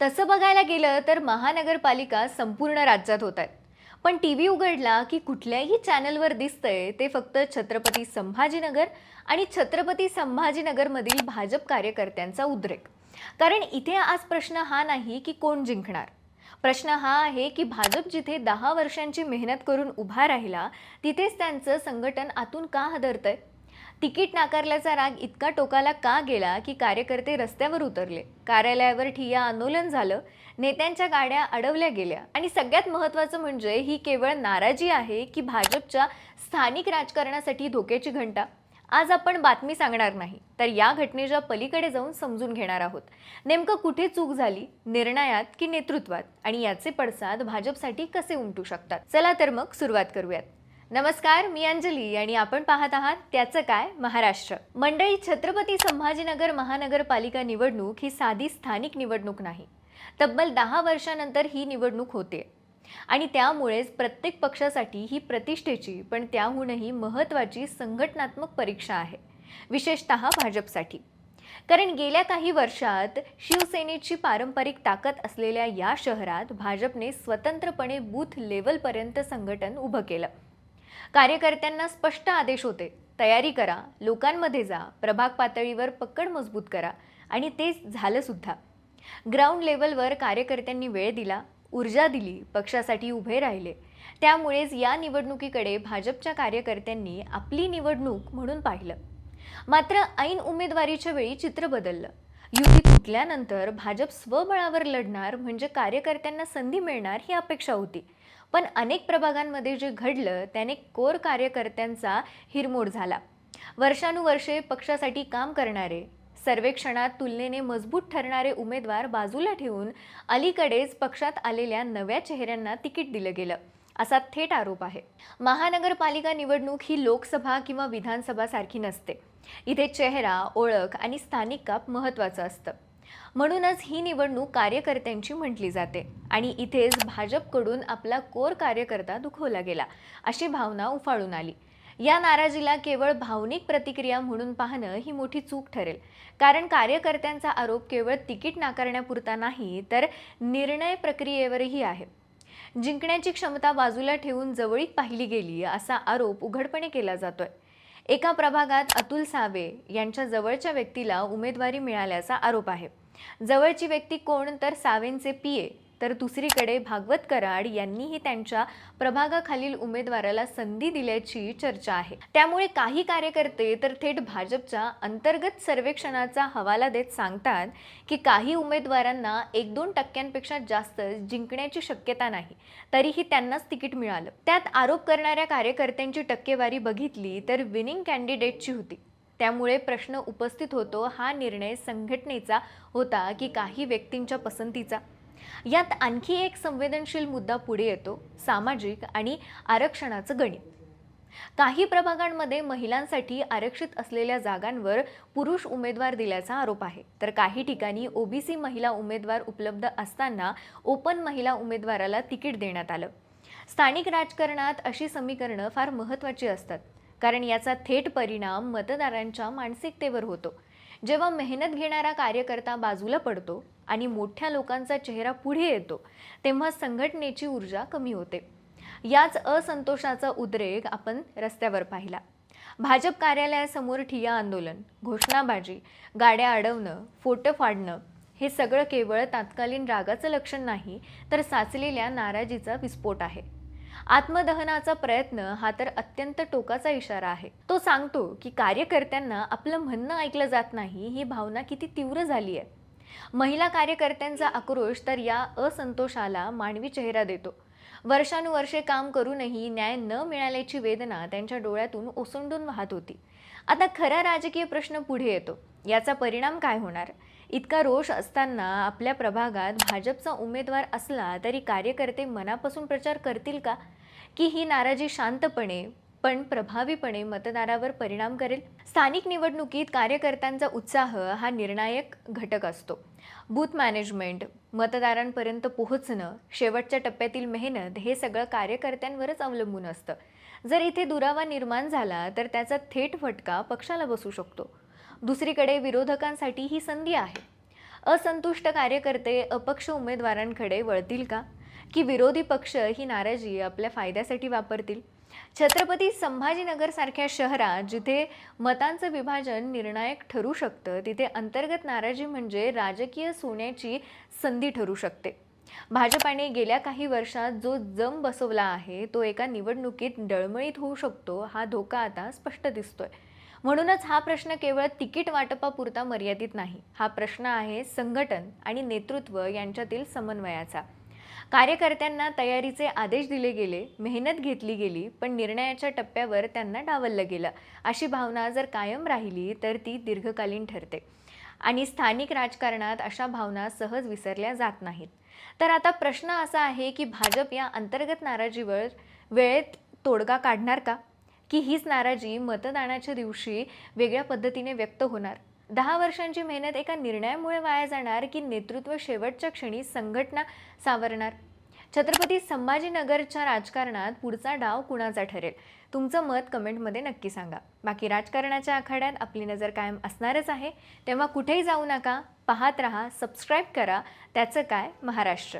तसं बघायला गेलं तर महानगरपालिका संपूर्ण राज्यात होत आहेत. पण टी व्ही उघडला की कुठल्याही चॅनलवर दिसतंय ते फक्त छत्रपती संभाजीनगर आणि छत्रपती संभाजीनगरमधील भाजप कार्यकर्त्यांचा उद्रेक. कारण इथे आज प्रश्न हा नाही की कोण जिंकणार. प्रश्न हा आहे की भाजप जिथे दहा वर्षांची मेहनत करून उभा राहिला तिथेच त्यांचं संघटन आतून का हदरतंय? तिकीट नाकारल्याचा राग इतका टोकाला का गेला की कार्यकर्ते रस्त्यावर उतरले. कार्यालयावर ठिया आंदोलन झालं. नेत्यांच्या गाड्या अडवल्या गेल्या. आणि सगळ्यात महत्त्वाचं म्हणजे ही केवळ नाराजी आहे की भाजपच्या स्थानिक राजकारणासाठी धोक्याची घंटा. आज आपण बातमी सांगणार नाही तर या घटनेच्या पलीकडे जाऊन समजून घेणार आहोत. नेमकं कुठे चूक झाली? निर्णयात की नेतृत्वात? आणि याचे पडसाद भाजपसाठी कसे उमटू शकतात? चला तर मग सुरुवात करूयात. नमस्कार मी अंजली आणि आपण पाहत आहात त्याचं काय महाराष्ट्र. मंडळी छत्रपती संभाजीनगर महानगरपालिका निवडणूक ही साधी स्थानिक निवडणूक नाही. तब्बल दहा वर्षानंतर ही निवडणूक होते. आणि त्यामुळेच प्रत्येक पक्षासाठी ही प्रतिष्ठेची पण त्याहूनही महत्त्वाची संघटनात्मक परीक्षा आहे विशेषत भाजपसाठी. कारण गेल्या काही वर्षात शिवसेनेची पारंपरिक ताकद असलेल्या या शहरात भाजपने स्वतंत्रपणे बूथ लेवलपर्यंत संघटन उभं केलं. कार्यकर्त्यांना स्पष्ट आदेश होते. तयारी करा लोकांमध्ये जा प्रभाग पातळीवर पकड मजबूत करा आणि ते झालं सुद्धा. ग्राउंड लेवलवर कार्यकर्त्यांनी वेळ दिला ऊर्जा दिली पक्षासाठी उभे राहिले. त्यामुळेच या निवडणुकीकडे भाजपच्या कार्यकर्त्यांनी आपली निवडणूक म्हणून पाहिलं. मात्र ऐन उमेदवारीच्या वेळी चित्र बदललं. युती तुटल्यानंतर भाजप स्वबळावर लढणार म्हणजे कार्यकर्त्यांना संधी मिळणार ही अपेक्षा होती. पण अनेक प्रभागांमध्ये जे घडलं त्याने कोर कार्यकर्त्यांचा हिरमोड झाला. वर्षानुवर्षे पक्षासाठी काम करणारे सर्वेक्षणात तुलनेने मजबूत ठरणारे उमेदवार बाजूला ठेवून अलीकडेच पक्षात आलेल्या नव्या चेहऱ्यांना तिकीट दिलं गेलं. असा थेट आरोप आहे. महानगरपालिका निवडणूक ही लोकसभा किंवा विधानसभा सारखी नसते. इथे चेहरा ओळख आणि स्थानिक काप महत्त्वाचं असतं. म्हणूनच ही निवडणूक कार्यकर्त्यांची म्हटली जाते आणि इथेच भाजपकडून आपला कोर कार्यकर्ता दुखवला गेला अशी भावना उफाळून आली. या नाराजीला केवळ भावनिक प्रतिक्रिया म्हणून पाहणं ही मोठी चूक ठरेल. कारण कार्यकर्त्यांचा आरोप केवळ तिकीट नाकारण्यापुरता नाही तर निर्णय प्रक्रियेवरही आहे. जिंकण्याची क्षमता बाजूला ठेवून जवळीक पाहिली गेली असा आरोप उघडपणे केला जातोय. एका प्रभागात अतुल सावे यांच्या जवळच्या व्यक्तीला उमेदवारी मिळाल्याचा आरोप आहे. जवळची व्यक्ती कोण तर सावेंचे पीए तर दुसरीकडे भागवत कराड यांनीही त्यांच्या प्रभागाखालील उमेदवाराला संधी दिल्याची चर्चा आहे. त्यामुळे काही कार्यकर्ते तर थेट भाजपच्या अंतर्गत सर्वेक्षणाचा हवाला देत सांगतात की काही उमेदवारांना एक दोन टक्क्यांपेक्षा जास्त जिंकण्याची शक्यता नाही. तरीही त्यांनाच तिकीट मिळालं. त्यात आरोप करणाऱ्या कार्यकर्त्यांची टक्केवारी बघितली तर विनिंग कॅन्डिडेटची होती. त्यामुळे प्रश्न उपस्थित होतो हा निर्णय संघटनेचा होता की काही व्यक्तींच्या पसंतीचा? यात आणखी एक संवेदनशील मुद्दा पुढे येतो सामाजिक आणि आरक्षणाचं गणित. काही प्रभागांमध्ये महिलांसाठी आरक्षित असलेल्या जागांवर पुरुष उमेदवार दिल्याचा आरोप आहे. तर काही ठिकाणी ओबीसी महिला उमेदवार उपलब्ध असताना ओपन महिला उमेदवाराला तिकीट देण्यात आलं. स्थानिक राजकारणात अशी समीकरणं फार महत्त्वाची असतात कारण याचा थेट परिणाम मतदारांच्या मानसिकतेवर होतो. जेव्हा मेहनत घेणारा कार्यकर्ता बाजूला पडतो आणि मोठ्या लोकांचा चेहरा पुढे येतो तेव्हा संघटनेची ऊर्जा कमी होते. याच असंतोषाचा उद्रेक आपण रस्त्यावर पाहिला. भाजप कार्यालयासमोर ठिया आंदोलन घोषणाबाजी गाड्या अडवणं फोटो फाडणं हे सगळं केवळ तात्कालीन रागाचं लक्षण नाही तर साचलेल्या नाराजीचा विस्फोट आहे. आत्मदहनाचा प्रयत्न हा तर अत्यंत टोकाचा इशारा आहे. तो सांगतो की कार्यकर्त्यांना आपलं म्हणणं ऐकलं जात नाही ही भावना किती तीव्र झाली आहे. महिला कार्यकर्त्यांचा आक्रोश तर या असंतोषाला मानवी चेहरा देतो. वर्षानुवर्षे काम करूनही न्याय न मिळाल्याची वेदना त्यांच्या डोळ्यातून ओसंडून वाहत होती. आता खरा राजकीय प्रश्न पुढे येतो. याचा परिणाम काय होणार? इतका रोष असताना आपल्या प्रभागात भाजपचा उमेदवार असला तरी कार्यकर्ते मनापासून प्रचार करतील का? की ही नाराजी शांतपणे पण प्रभावीपणे मतदारावर परिणाम करेल? स्थानिक निवडणुकीत कार्यकर्त्यांचा उत्साह हा निर्णायक घटक असतो. बूथ मॅनेजमेंट मतदारांपर्यंत पोहोचणं शेवटच्या टप्प्यातील मेहनत हे सगळं कार्यकर्त्यांवरच अवलंबून असतं. जर इथे दुरावा निर्माण झाला तर त्याचा थेट फटका पक्षाला बसू शकतो. दुसरीकडे विरोधकांसाठी ही संधी आहे. असंतुष्ट कार्यकर्ते अपक्ष उमेदवारांकडे वळतील का? की विरोधी पक्ष ही नाराजी आपल्या फायद्यासाठी वापरतील? छत्रपती संभाजीनगरसारख्या शहरात जिथे मतांचं विभाजन निर्णायक ठरू शकतं तिथे अंतर्गत नाराजी म्हणजे राजकीय सोन्याची संधी ठरू शकते. भाजपाने गेल्या काही वर्षात जो जम बसवला आहे तो एका निवडणुकीत डळमळीत होऊ शकतो हा धोका आता स्पष्ट दिसतोय. म्हणूनच हा प्रश्न केवळ तिकीट वाटपापुरता मर्यादित नाही. हा प्रश्न आहे संघटन आणि नेतृत्व यांच्यातील समन्वयाचा. कार्यकर्त्यांना तयारीचे आदेश दिले गेले मेहनत घेतली गेली पण निर्णयाच्या टप्प्यावर त्यांना डावललं गेलं. अशी भावना जर कायम राहिली तर ती दीर्घकालीन ठरते. आणि स्थानिक राजकारणात अशा भावना सहज विसरल्या जात नाहीत. तर आता प्रश्न असा आहे की भाजप या अंतर्गत नाराजीवर वेळेत तोडगा काढणार का? की हीच नाराजी मतदानाच्या दिवशी वेगळ्या पद्धतीने व्यक्त होणार. दहा वर्षांची मेहनत एका निर्णयामुळे वाया जाणार की नेतृत्व शेवटच्या क्षणी संघटना सावरणार? छत्रपती संभाजीनगरच्या राजकारणात पुढचा डाव कुणाचा ठरेल? तुमचं मत कमेंटमध्ये नक्की सांगा. बाकी राजकारणाच्या आखाड्यात आपली नजर कायम असणारच आहे. तेव्हा कुठेही जाऊ नका. पाहत रहा सबस्क्राईब करा. त्याचं काय? महाराष्ट्र.